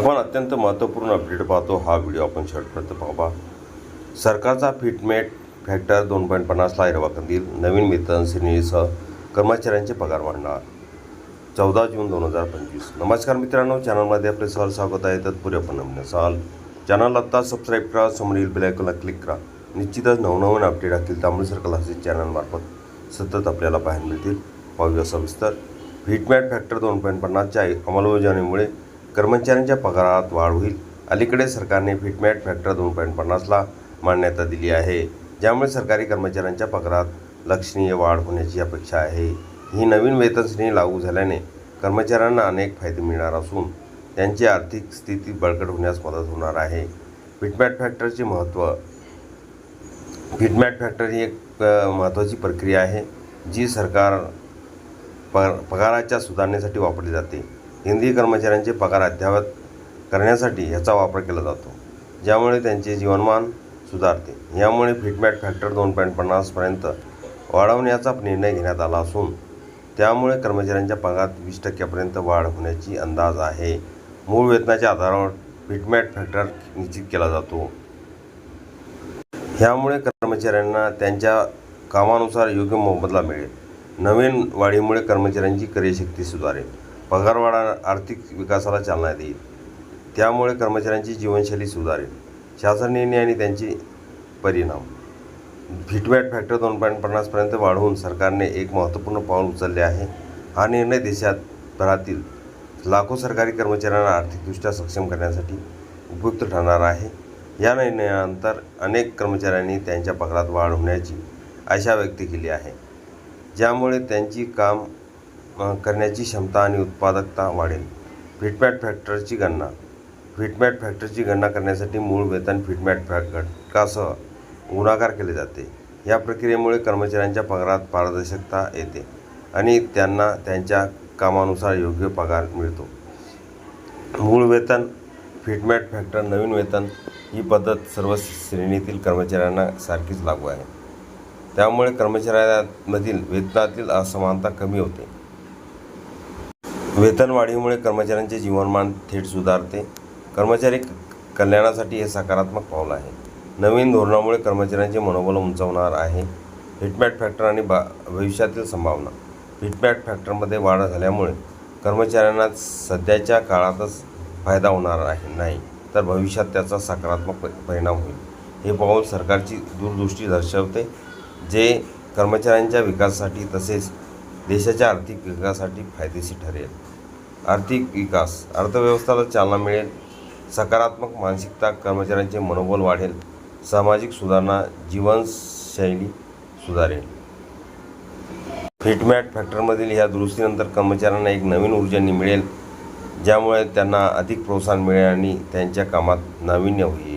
आपण अत्यंत महत्त्वपूर्ण अपडेट पाहतो. हा व्हिडिओ आपण शेवटपर्यंत पाहा सरकारचा फिटमेट फॅक्टर दोन पॉईंट पन्नासला हिरवा कंदील. नवीन वेतन श्रेणीसह कर्मचाऱ्यांचे पगार वाढणार. चौदा जून दोन हजार पंचवीस. नमस्कार मित्रांनो चॅनलमध्ये आपले सहल स्वागत आहे. तत्पूर्वी आपण नवीन असाल चॅनल आत्ता सबस्क्राईब करा समोरील बेलायकॉनला क्लिक करा. निश्चितच नवनवीन अपडेट असतील त्यामुळे सर्कल असे चॅनलमार्फत सतत आपल्याला पाहायला मिळतील. पाहूया सविस्तर. फिटमॅट फॅक्टर दोन पॉईंट पन्नासच्या अंमलबजावणीमुळे कर्मचाऱ्यांच्या पगारात वाढ होईल. अलीकडे सरकारने फिटमॅट फॅक्टर दोन पॉईंट पन्नासला मान्यता दिली आहे. ज्यामुळे सरकारी कर्मचाऱ्यांच्या पगारात लक्षणीय वाढ होण्याची अपेक्षा आहे. ही नवीन वेतनश्रेणी लागू झाल्याने कर्मचाऱ्यांना अनेक फायदे मिळणार असून त्यांची आर्थिक स्थिती बळकट होण्यास मदत होणार आहे. फिटमॅट फॅक्टरचे महत्त्व. फिटमॅट फॅक्टर ही एक महत्त्वाची प्रक्रिया आहे जी सरकार प पगाराच्या सुधारणेसाठी वापरली जाते. केंद्रीय कर्मचाऱ्यांचे पगार अद्ययावत करण्यासाठी ह्याचा वापर केला जातो ज्यामुळे त्यांचे जीवनमान सुधारते. यामुळे फिटमॅट फॅक्टर दोन पॉईंट पन्नासपर्यंत वाढवण्याचा निर्णय घेण्यात आला असून त्यामुळे कर्मचाऱ्यांच्या पगारात वीस टक्क्यापर्यंत वाढ होण्याची अंदाज आहे. मूळ वेतनाच्या आधारावर फिटमॅट फॅक्टर निश्चित केला जातो. ह्यामुळे कर्मचाऱ्यांना त्यांच्या कामानुसार योग्य मोबदला मिळेल. नवीन वाढीमुळे कर्मचाऱ्यांची कार्यशक्ती सुधारेल. पगारवाढ आर्थिक विकासाला चालना देईल. त्यामुळे कर्मचाऱ्यांची जीवनशैली सुधारेल. शासन निर्णय आणि त्यांचे परिणाम. फिटवॅट फॅक्टर दोन पॉईंट पन्नासपर्यंत वाढवून सरकारने एक महत्त्वपूर्ण पाऊल उचलले आहे. हा निर्णय देशात भरातील लाखो सरकारी कर्मचाऱ्यांना आर्थिकदृष्ट्या सक्षम करण्यासाठी उपयुक्त ठरणार आहे. या निर्णयानंतर अनेक कर्मचाऱ्यांनी त्यांच्या पगारात वाढ होण्याची आशा व्यक्त केली आहे. ज्यामुळे त्यांची काम करण्याची क्षमता आणि उत्पादकता वाढेल. फिटमॅट फॅक्टरची गणना. फिटमॅट फॅक्टरची गणना करण्यासाठी मूळ वेतन फिटमॅट फॅ घटकासह गुणाकार केले जाते. या प्रक्रियेमुळे कर्मचाऱ्यांच्या पगारात पारदर्शकता येते आणि त्यांना त्यांच्या कामानुसार योग्य पगार मिळतो. मूळ वेतन फिटमॅट फॅक्टर नवीन वेतन ही पद्धत सर्व श्रेणीतील कर्मचाऱ्यांना सारखीच लागू आहे. त्यामुळे कर्मचाऱ्यांमधील वेतनातील असमानता कमी होते. वेतनवाढीमुळे कर्मचाऱ्यांचे जीवनमान थेट सुधारते. कर्मचारी क- कल्याणासाठी हे सकारात्मक पाऊल आहे. नवीन धोरणामुळे कर्मचाऱ्यांचे मनोबल उंचावणार आहे. हिटमॅट फॅक्टर आणि बा भविष्यातील संभावना. हिटमॅट फॅक्टरमध्ये वाढ झाल्यामुळे कर्मचाऱ्यांना सध्याच्या काळातच फायदा होणार आहे नाही तर भविष्यात त्याचा सकारात्मक प- परिणाम होईल. हे पाऊल सरकारची दूरदृष्टी दर्शवते. जे कर्मचाऱ्यांच्या विकासासाठी तसेच देशाच्या आर्थिक विकासासाठी फायदेशीर ठरेल. आर्थिक विकास अर्थव्यवस्थेला चालना मिळेल सकारात्मक मानसिकता कर्मचाऱ्यांचे मनोबल वाढेल सामाजिक सुधारणा जीवनशैली सुधारेल. फिटमॅट फॅक्टरमधील ह्या दुरुस्तीनंतर कर्मचाऱ्यांना एक नवीन ऊर्जा मिळेल ज्यामुळे त्यांना अधिक प्रोत्साहन मिळेल आणि त्यांच्या कामात नाविन्य होईल.